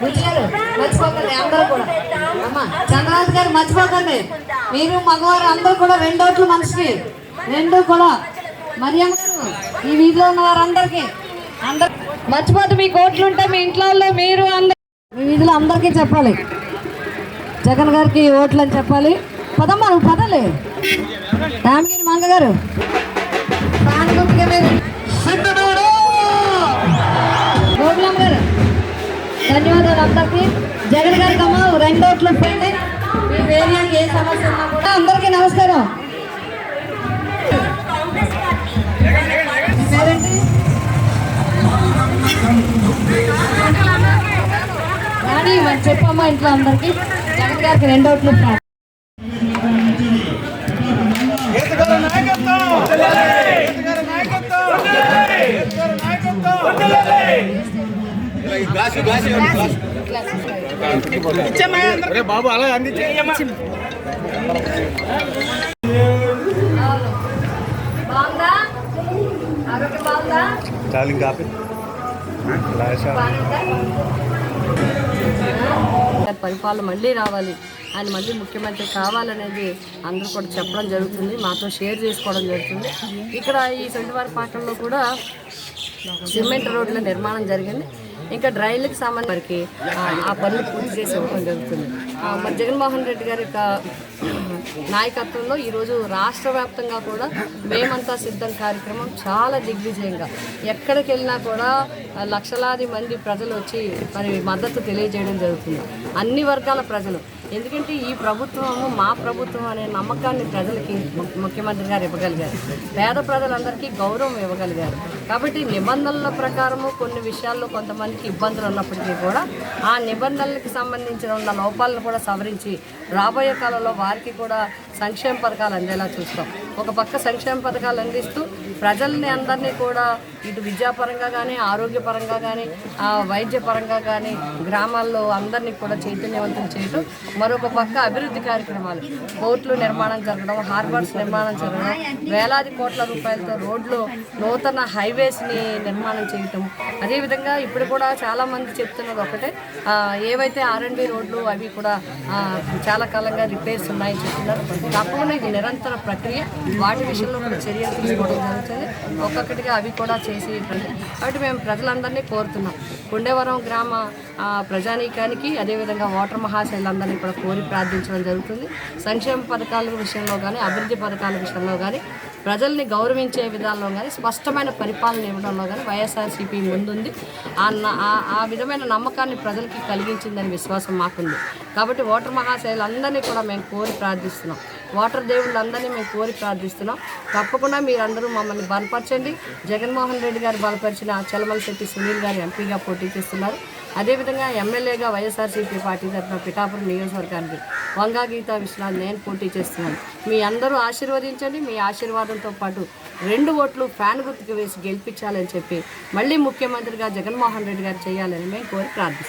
బుజ్జి మర్చిపోకండి అందరూ కూడా. అమ్మా చంద్రరాజు గారు మర్చిపోకండి. మీరు మగవారు అందరూ కూడా రెండు ఓట్లు మనిషికి రెండు కూడా. మరియమ్మ గారు ఈ వీధిలో ఉన్న వారందరికీ అందరు మర్చిపోతే మీ కోట్లు ఉంటే మీ ఇంట్లో మీరు అందరు మీ వీధిలో అందరికీ చెప్పాలి. జగన్ గారికి ఓట్లు అని చెప్పాలి. పదమ్మా నువ్వు పదలే. రామగిరి మంగ గారు. ధన్యవాదాలు అందరికీ. జగన్ గారికి అమ్మ రెండు ఓట్లు మీ ఏరియాకి ఏ సమస్య ఉన్నా కూడా అందరికీ నమస్కారం. మీ మరి చెప్పమ్మా ఇంట్లో అందరికీ. జగన్ గారికి రెండు ఓట్లు నాయకత్వం! బాబు అలా అందించేయమ్మా చాలు పరిపాలన మళ్ళీ రావాలి. ఆయన మళ్ళీ ముఖ్యమంత్రి కావాలనేది అందరూ కూడా చెప్పడం జరుగుతుంది. మాతో షేర్ చేసుకోవడం జరుగుతుంది. ఇక్కడ ఈ సొంటివారి పాటల్లో కూడా సిమెంట్ రోడ్ల నిర్మాణం జరిగింది. ఇంకా డ్రైన్లకు సంబంధించి వారికి ఆ- పనులు పూర్తి చేసి ఇవ్వడం జరుగుతుంది మరి జగన్మోహన్ రెడ్డి గారి యొక్క నాయకత్వంలో ఈరోజు రాష్ట్ర వ్యాప్తంగా కూడా మేమంతా సిద్ధం కార్యక్రమం చాలా దిగ్విజయంగా. ఎక్కడికి వెళ్ళినా కూడా లక్షలాది మంది ప్రజలు వచ్చి మరి మద్దతు తెలియజేయడం జరుగుతుంది. అన్ని వర్గాల ప్రజలు ఎందుకంటే ఈ ప్రభుత్వము మా ప్రభుత్వం అనే నమ్మకాన్ని ప్రజలకి ము- ముఖ్యమంత్రి గారు ఇవ్వగలిగారు. పేద ప్రజలందరికీ గౌరవం ఇవ్వగలిగారు. కాబట్టి నిబంధనల ప్రకారము కొన్ని విషయాల్లో కొంతమందికి ఇబ్బందులు ఉన్నప్పటికీ కూడా ఆ నిబంధనలకు సంబంధించిన ఉన్న లోపాలను కూడా సవరించి రాబోయే కాలంలో వారికి కూడా సంక్షేమ పథకాలు అందేలా చూస్తాం. ఒక పక్క సంక్షేమ పథకాలు అందిస్తూ ప్రజల్ని అందరినీ కూడా ఇటు విద్యాపరంగా కానీ ఆరోగ్యపరంగా కానీ వైద్యపరంగా కానీ గ్రామాల్లో అందరినీ కూడా చైతన్యవంతం చేయడం మరొక పక్క అభివృద్ధి కార్యక్రమాలు. పోర్టులు నిర్మాణం జరగడం హార్బర్స్ నిర్మాణం జరగడం వేలాది కోట్ల రూపాయలతో రోడ్లు నూతన హైవేస్ని నిర్మాణం చేయటం. అదేవిధంగా ఇప్పుడు కూడా చాలామంది చెప్తున్నది ఒకటే ఏవైతే ఆర్ఎండ్బి రోడ్లు అవి కూడా చాలా కాలంగా రిపేర్స్ ఉన్నాయని చెప్తున్నారు. తప్పకుండా ఇది నిరంతర ప్రక్రియ. వాటి విషయంలో కూడా చర్యలు తీసుకోవడం జరుగుతుంది. ఒక్కొక్కటిగా అవి కూడా చేసి కాబట్టి మేము ప్రజలందరినీ కోరుతున్నాం. కుండేవరం గ్రామ ప్రజానీకానికి అదేవిధంగా ఓటర్ మహాశైలందరినీ కూడా కోరి ప్రార్థించడం జరుగుతుంది. సంక్షేమ పథకాల విషయంలో కానీ అభివృద్ధి పథకాల విషయంలో కానీ ప్రజల్ని గౌరవించే విధానంలో కానీ స్పష్టమైన పరిపాలన ఇవ్వడంలో కానీ వైఎస్ఆర్సీపీ ముందుంది. ఆ ఆ- ఆ విధమైన నమ్మకాన్ని ప్రజలకి కలిగించిందని విశ్వాసం మాకుంది. కాబట్టి ఓటర్ మహాశైలందరినీ కూడా మేము కోరి ప్రార్థిస్తున్నాం. వాటర్ దేవుళ్ళు అందరినీ మేము కోరి ప్రార్థిస్తున్నాం. తప్పకుండా మీరందరూ మమ్మల్ని బలపరచండి. జగన్మోహన్ రెడ్డి గారు బలపరిచిన చలమలశెట్టి సునీల్ గారు ఎంపీగా పోటీ చేస్తున్నారు. అదేవిధంగా ఎమ్మెల్యేగా వైఎస్ఆర్సీపీ పార్టీ తరఫున పిఠాపురం నియోజకవర్గానికి వంగా గీతా విశ్వనాథ్ నేను పోటీ చేస్తున్నాను మీ అందరూ ఆశీర్వదించండి. మీ ఆశీర్వాదంతో పాటు రెండు ఓట్లు ఫ్యాన్ గుర్తుకు వేసి గెలిపించాలని చెప్పి మళ్ళీ ముఖ్యమంత్రిగా జగన్మోహన్ రెడ్డి గారు చేయాలని మేము కోరి ప్రార్థిస్తున్నాం.